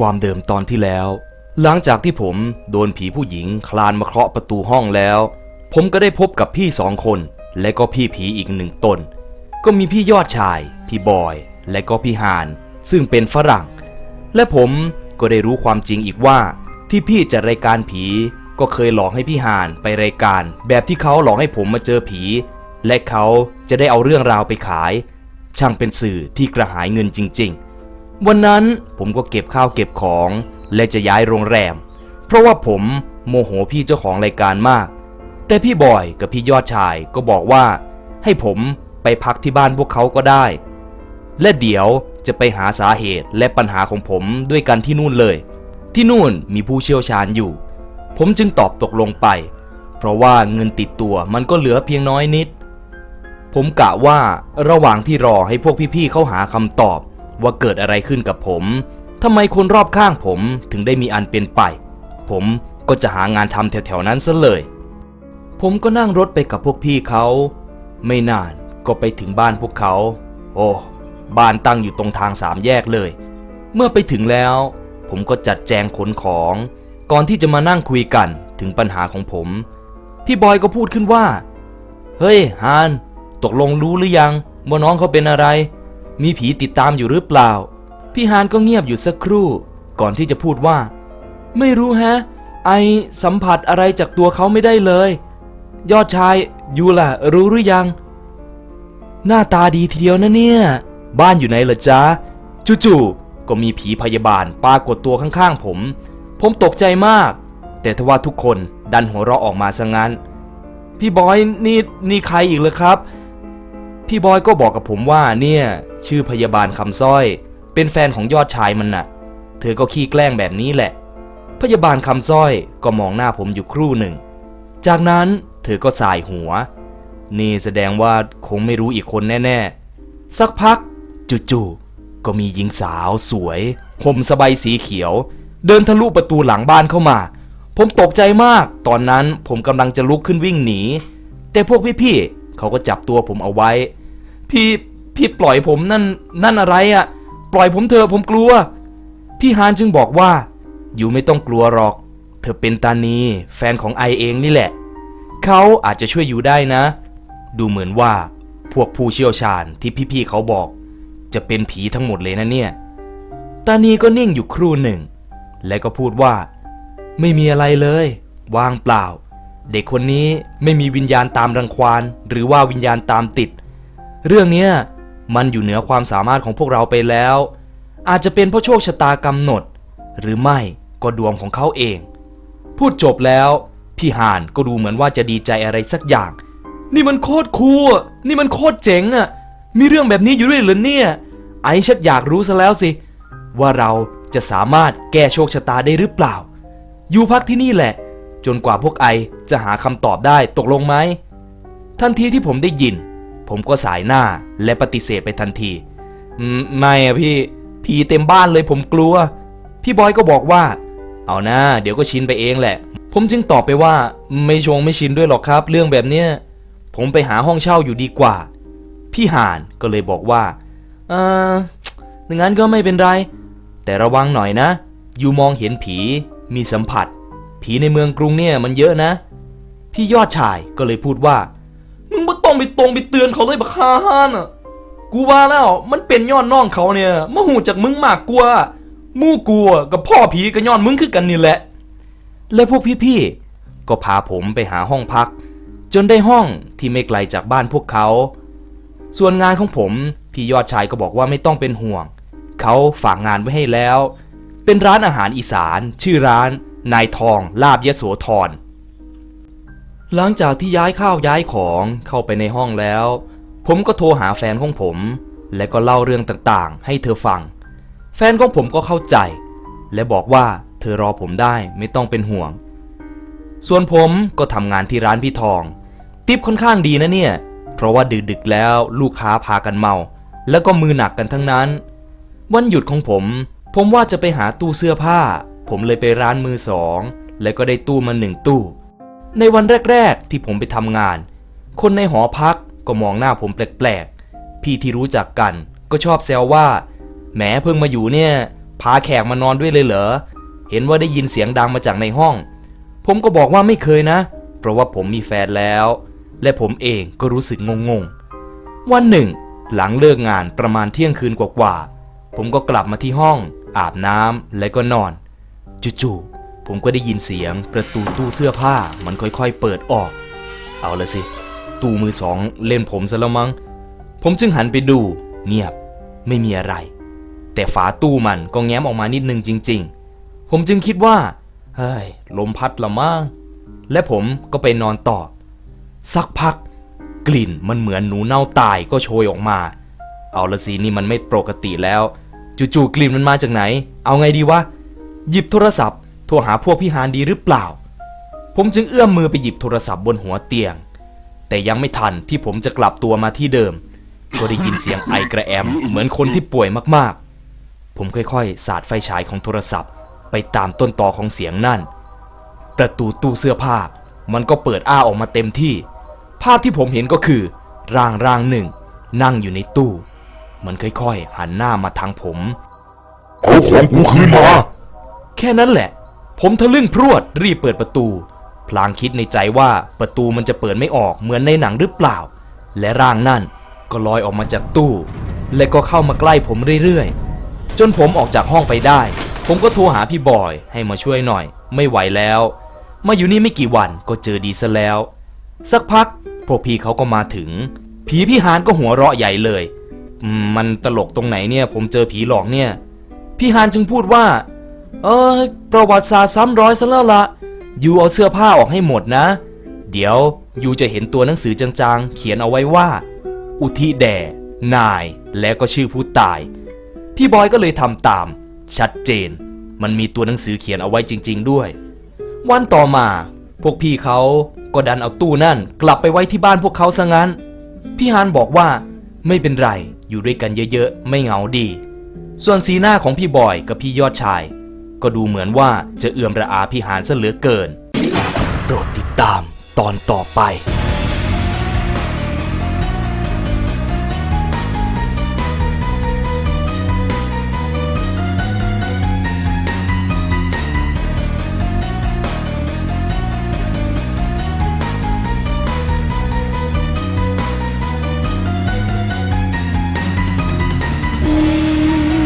ความเดิมตอนที่แล้ว หลังจากที่ผมโดนผีผู้หญิงคลานมาเคาะประตูห้องแล้ว ผมก็ได้พบกับพี่สองคน และก็พี่ผีอีกหนึ่งตน ก็มีพี่ยอดชาย พี่บอย และก็พี่ฮาน ซึ่งเป็นฝรั่ง และผมก็ได้รู้ความจริงอีกว่า ที่พี่จัดรายการผีก็เคยหลอกให้พี่ฮานไปรายการ แบบที่เขาหลอกให้ผมมาเจอผี และเขาจะได้เอาเรื่องราวไปขาย ช่างเป็นสื่อที่กระหายเงินจริง ๆ วันนั้นผมก็เก็บข้าวเก็บของ และจะย้ายโรงแรม เพราะว่าผมโมโหพี่เจ้าของรายการมาก แต่พี่บอยกับพี่ยอดชายก็บอกว่า ให้ผมไปพักที่บ้านพวกเขาก็ได้ และเดี๋ยวจะไปหาสาเหตุและปัญหาของผมด้วยกันที่นู่นเลย ที่นู่นมีผู้เชี่ยวชาญอยู่ ผมจึงตอบตกลงไป เพราะว่าเงินติดตัวมันก็เหลือเพียงน้อยนิด ผมกะว่าระหว่างที่รอให้พวกพี่ๆเขาหาคำตอบ ว่าเกิดอะไรขึ้นกับผมทำไมคนรอบข้างผมถึงได้มีอันเป็นไป ผมก็จะหางานทำแถวๆนั้นซะเลย ผมก็นั่งรถไปกับพวกพี่เขา ไม่นานก็ไปถึงบ้านพวกเขา โอ้ บ้านตั้งอยู่ตรงทางสามแยกเลย เมื่อไปถึงแล้ว ผมก็จัดแจงขนของ ก่อนที่จะมานั่งคุยกันถึงปัญหาของผม พี่บอยก็พูดขึ้นว่า เฮ้ยฮาน ตกลงรู้หรือยังว่าน้องเขาเป็นอะไร มีผีติดตามอยู่หรือเปล่า พี่ฮานก็เงียบอยู่สักครู่ ก่อนที่จะพูดว่า ไม่รู้แฮะ ไอสัมผัสอะไรจากตัวเขาไม่ได้เลย ยอดชายยูล่ะ รู้หรือยัง หน้าตาดีทีเดียวนะเนี่ย บ้านอยู่ไหนล่ะจ๊ะจู่ๆก็มีผีพยาบาลปรากฏตัวข้างๆผม ผมตกใจมาก แต่ทว่าทุกคนดันหัวเราะออกมาซะงั้น พี่บอยนี่นี่ใครอีกเลยครับ พี่บอยก็บอกกับผมว่าเนี่ยชื่อพยาบาลคำสร้อย เป็นแฟนของยอดชายมันน่ะ เธอก็ขี้แกล้งแบบนี้แหละ พยาบาลคำสร้อยก็มองหน้าผมอยู่ครู่หนึ่ง จากนั้นเธอก็สายหัว นี่แสดงว่าคงไม่รู้อีกคนแน่ๆ สักพักจู่ๆก็มีหญิงสาวสวยห่มสบายสีเขียว เดินทะลุประตูหลังบ้านเข้ามา ผมตกใจมาก ตอนนั้นผมกำลังจะลุกขึ้นวิ่งหนี แต่พวกพี่ๆเขาก็จับตัวผมเอาไว้ พี่พี่ปล่อยผมนั่นนั่นอะไรอะ่ะ ปล่อยผมเถอะผมกลัว พี่ฮานจึงบอกว่า อยู่ไม่ต้องกลัวหรอก เธอเป็นตานีแฟนของไอเองนี่แหละ เขาอาจจะช่วยอยู่ได้นะ ดูเหมือนว่าพวกผู้เชี่ยวชาญที่พี่ๆเขาบอก จะเป็นผีทั้งหมดเลยนะเนี่ย ตานีก็นิ่งอยู่ครู่หนึ่ง และก็พูดว่า ไม่มีอะไรเลย ว่างเปล่า เด็กคนนี้ไม่มีวิญญาณตามรังควานหรือว่าวิญญาณตามติด เรื่องเนี้มันอยู่เหนือความสามารถของพวกเราไปแล้ว อาจจะเป็นเพราะโชคชะตากำหนด หรือไม่ก็ดวงของเขาเอง พูดจบแล้ว พี่ห่านก็ดูเหมือนว่าจะดีใจอะไรสักอย่าง นี่มันโคตรคูลนี่มันโคตรเจ๋งอะมีเรื่องแบบนี้อยู่ด้วยเหรอเนี่ย ไอ้ชักอยากรู้ซะแล้วสิ ว่าเราจะสามารถแก้โชคชะตาได้หรือเปล่า อยู่พักที่นี่แหละ จนกว่าพวกไอจะหาคำตอบได้ตกลงไหมทันทีที่ผมได้ยิน ผมก็สายหน้าและปฏิเสธไปทันที ไม่อะพี่ ผีเต็มบ้านเลยผมกลัว พี่บอยก็บอกว่า เอานะ เดี๋ยวก็ชินไปเองแหละ ผมจึงตอบไปว่า ไม่ชงไม่ชินด้วยหรอกครับ เรื่องแบบเนี้ย ผมไปหาห้องเช่าอยู่ดีกว่า พี่ห่านก็เลยบอกว่าเอองั้นก็ไม่เป็นไร แต่ระวังหน่อยนะ อยู่มองเห็นผี มีสัมผัส ผีในเมืองกรุงเนี่ยมันเยอะนะ พี่ยอดชายก็เลยพูดว่า ต้องไปตรงไปเตือนเขาเลยบักฮาฮานอะกูว่าแล้วมันเป็นย้อนน้องเขาเนี่ยมาหูจากมึงมากกว่ามู่กูอะกับพ่อผีกับย้อนมึงคือกันนี่แหละ และพวกพี่ๆก็พาผมไปหาห้องพัก จนได้ห้องที่ไม่ไกลจากบ้านพวกเขา ส่วนงานของผมพี่ยอดชายก็บอกว่าไม่ต้องเป็นห่วง เขาฝากงานไว้ให้แล้ว เป็นร้านอาหารอีสาน ชื่อร้าน นายทองลาบยโสธร หลังจากที่ย้ายข้าวย้ายของเข้าไปในห้องแล้ว ผมก็โทรหาแฟนของผม และก็เล่าเรื่องต่างๆ ให้เธอฟัง แฟนของผมก็เข้าใจ และบอกว่าเธอรอผมได้ไม่ต้องเป็นห่วง ส่วนผมก็ทำงานที่ร้านพี่ทองติปค่อนข้างดีนะเนี่ย เพราะว่าดึกๆแล้วลูกค้าพากันเมา แล้วก็มือหนักกันทั้งนั้น วันหยุดของผม ผมว่าจะไปหาตู้เสื้อผ้า ผมเลยไปร้านมือสอง แล้วก็ได้ตู้มาหนึ่งตู้ ในวันแรก ๆ ที่ผมไปทำงาน คนในหอพักก็มองหน้าผมแปลกๆ พี่ที่รู้จักกันก็ชอบแซวว่าแหมเพิ่งมาอยู่เนี่ย พาแขกมานอนด้วยเลยเหรอ เห็นว่าได้ยินเสียงดังมาจากในห้อง ผมก็บอกว่าไม่เคยนะ เพราะว่าผมมีแฟนแล้ว และผมเองก็รู้สึกงงๆ วันหนึ่ง หลังเลิกงานประมาณเที่ยงคืนกว่าๆ ผมก็กลับมาที่ห้อง อาบน้ำและก็นอน จู่ๆ ผมก็ได้ยินเสียงประตูตู้เสื้อผ้ามันค่อยๆ เปิดออก เอาละสิ ตู้มือสองเล่นผมซะล้วมั้ง ผมจึงหันไปดู เงียบไม่มีอะไร แต่ฝาตู้มันก็แง้มออกมานิดนึงจริง ๆ ผมจึงคิดว่า เฮ้ย ลมพัดละมั้ง และผมก็ไปนอนต่อ สักพัก กลิ่นมันเหมือนหนูเน่าตายก็โชยออกมา เอาละสินี่มันไม่ปกติแล้ว จู่ๆกลิ่นมันมาจากไหน เอาไงดีวะ หยิบโทรศัพท์ โทรหาพวกพี่ฮานดีหรือเปล่า ผมจึงเอื้อมมือไปหยิบโทรศัพท์บนหัวเตียง แต่ยังไม่ทันที่ผมจะกลับตัวมาที่เดิม ก็ได้ยินเสียงไอกระแอมเหมือนคนที่ป่วยมากๆ ผมค่อยๆ สาดไฟฉายของโทรศัพท์ ไปตามต้นตอของเสียงนั่น ประตูตู้เสื้อผ้า มันก็เปิดอ้าออกมาเต็มที่ ภาพที่ผมเห็นก็คือ ร่างร่างหนึ่ง นั่งอยู่ในตู้ มันค่อยๆ หันหน้ามาทางผม เอาของกูคืนมา แค่นั้นแหละ ผมทะลึ่งพรวดรีบเปิดประตู พลางคิดในใจว่าประตูมันจะเปิดไม่ออกเหมือนในหนังหรือเปล่า และร่างนั่นก็ลอยออกมาจากตู้ และก็เข้ามาใกล้ผมเรื่อยๆ จนผมออกจากห้องไปได้ ผมก็โทรหาพี่บอยให้มาช่วยหน่อย ไม่ไหวแล้ว มาอยู่นี่ไม่กี่วันก็เจอดีซะแล้ว สักพักพวกพี่เขาก็มาถึง ผีพี่ฮานก็หัวเราะใหญ่เลย มันตลกตรงไหนเนี่ย ผมเจอผีหลอกเนี่ย พี่ฮานจึงพูดว่า เออประวัติศาสตร์ซ้ำรอยซะแล้วละยูเอาเสื้อผ้าออกให้หมดนะ เดี๋ยวยูจะเห็นตัวหนังสือจางๆ เขียนเอาไว้ว่า อุทิแด่นายและก็ชื่อผู้ตาย พี่บอยก็เลยทำตาม ชัดเจน มันมีตัวหนังสือเขียนเอาไว้จริง ๆ ด้วย วันต่อมา พวกพี่เขาก็ดันเอาตู้นั่นกลับไปไว้ที่บ้านพวกเขาซะงั้น พี่ฮานบอกว่าไม่เป็นไรอยู่ด้วยกันเยอะๆ ไม่เหงาดี ส่วนสีหน้าของพี่บอยกับพี่ยอดชาย ก็ดูเหมือนว่าจะเอื่อมระอาพิหารซะเหลือเกิน โปรดติดตามตอนต่อไป